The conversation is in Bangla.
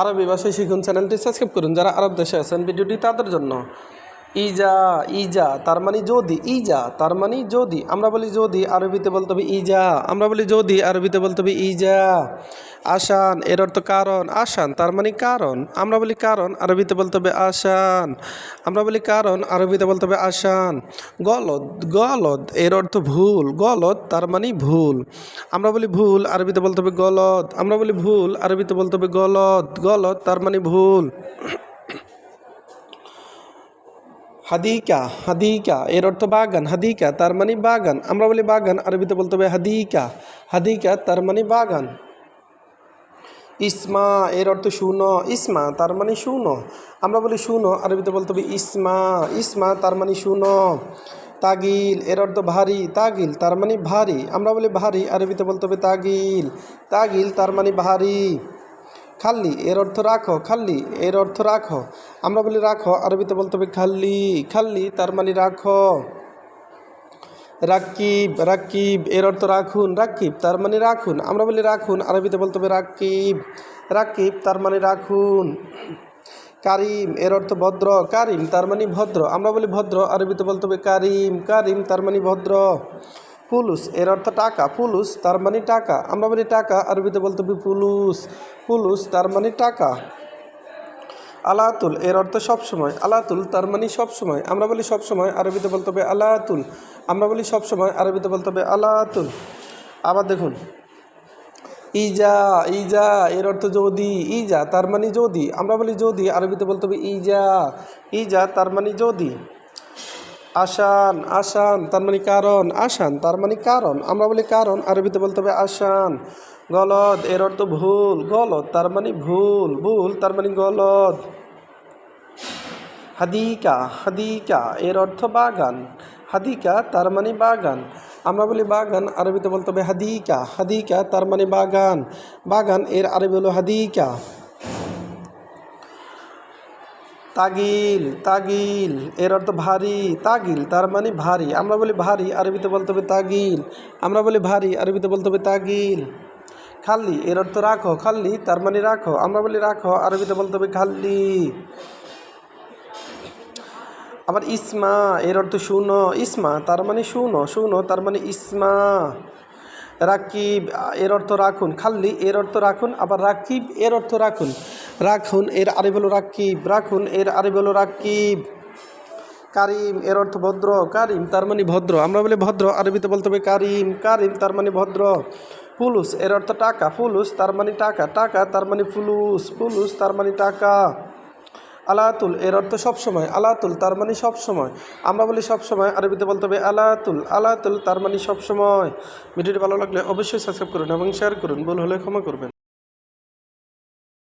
আরবি ভাষায় শিখুন চ্যানেলটি সাবস্ক্রাইব করুন। যারা আরব দেশে আছেন ভিডিওটি তাদের জন্য। ইজা ইজা, তার মানে যদি, ইজা, তার মানে যদি। আমরা বলি যদি, আরবিতে বলতে হবে ইজা। আমরা বলি যদি, আরবিতে বলতে হবে ইজা। আসান এর অর্থ কারণ। আসান তার মানে কারণ। আমরা বলি কারণ, আরবিতে বলতে হবে আসান আমরা বলি কারণ, আরবিতে বলতে হবে আসান গলদ গলদ, এর অর্থ ভুল। গলদ, তার মানে ভুল। আমরা বলি ভুল, আরবিতে বলতে হবে গলদ। আমরা বলি ভুল, আরবিতে বলতে হবে গলদ। গলদ, তার মানে ভুল। হাদিকা হাদিকা, এর অর্থ বাগান, হাদিকা, তার মানে বাগান। আমরা বলি বাগান, আরবিতে বলতে হবে হাদিকা। হাদিকা, তার মানে বাগান। ইসমা, এর অর্থ শুনো। ইসমা, তার মানে শুনো। আমরা বলি শুনো, আরবিতে বলতে হবে ইসমা। ইসমা, তার মানে শুনো। তাগিল, এর অর্থ ভারী। তাগিল, তার মানে ভারী। আমরা বলি ভারী, আরবিতে বলতে হবে তাগিল। তাগিল, তার মানে ভারী। খাল্লি, এর অর্থ রাখো, খাল্লি, এর অর্থ রাখো। আমরা বলি রাখো, আরবিতে বলতে হবে খাল্লি খাল্লি, তার মানে রাখো। রাকিব রাকিব এর অর্থ রাখুন রাকিব তার মানে রাখুন। আমরা বলি রাখুন, আরবিতে বলতে হবে রাকিব রাকিব তার মানে রাখুন। কারিম, এর অর্থ ভদ্র, কারিম, তার মানে ভদ্র। আমরা বলি ভদ্র, আরবিতে বলতে হবে কারিম কারিম, তার মানে ভদ্র। ফুলুস, এর অর্থ টাকা। ফুলুস, তার মানে টাকা। আমরা বলি টাকা, আরবিতে বলতে হবে ফুলুস। ফুলুস, তার মানে টাকা। আলাতুল, এর অর্থ সবসময়। আলাতুল, তার মানে সবসময়। আমরা বলি সবসময়, আরবিতে বলতে হবে আলাতুল। আমরা বলি সবসময়, আরবিতে বলতে হবে আলাতুল। আবার দেখুন, ইজা ইজা, এর অর্থ যদি, ইজা, তার মানে যদি। আমরা বলি যদি, আরবিতে বলতে হবে ইজা। ইজা, তার মানে যদি। আসান আসান তার মানে কারণ আসান তার মানে কারণ। আমরা বলি কারণ, আরবিতে বলতে হবে আসান গলদ, এর অর্থ ভুল। গলদ, তার মানে ভুল। ভুল, তার মানে গলদ। হাদিকা হাদিকা, এর অর্থ বাগান। হাদিকা, তার মানে বাগান। আমরা বলি বাগান, আরবিতে বলতে হবে হাদিকা। হাদিকা, তার মানে বাগান। বাগান, এর আরবি হলো হাদিকা। তাগিল তাগিল, এর অর্থ ভারী, তাগিল, তার মানে ভারী। আমরা বলি ভারী, আরবিতে বলতে হবে তাগিল। আমরা বলি ভারী, আরবিতে বলতে হবে তাগিল। খাল্লি, এর অর্থ রাখো, খাল্লি, তার মানে রাখো। আমরা বলি রাখো, আরবিতে বলতে হবে খাল্লি। আবার ইসমা, এর অর্থ শুনো, ইসমা, তার মানে শুনো শুনো, তার মানে ইসমা। রাকিব, এর অর্থ রাখুন, খাল্লি, এর অর্থ রাখুন, আবার রাকিব, এর অর্থ রাখুন। রাখুন এর আরে বলো রাকিব, রাখুন এর আরে বলো রাকিব। কারিম এর অর্থ ভদ্র, কারিম তার মানে ভদ্র। আমরা বলি ভদ্র, আরবিতে বলতে হবে কারিম কারিম তার মানে ভদ্র। ফুলুস এর অর্থ টাকা ফুলুস তার মানে টাকা টাকা তার মানে ফুলুস ফুলুস তার মানে টাকা। আলাতুল এর অর্থ সবসময়, আলাতুল তার মানে সবসময়। আমরা বলি সবসময়, আরবিতে বলতে হবে আলাতুল আলাতুল তার মানে সবসময়। ভিডিওটি ভালো লাগলে অবশ্যই সাবস্ক্রাইব করুন এবং শেয়ার করুন, ভুল হলে ক্ষমা করবেন।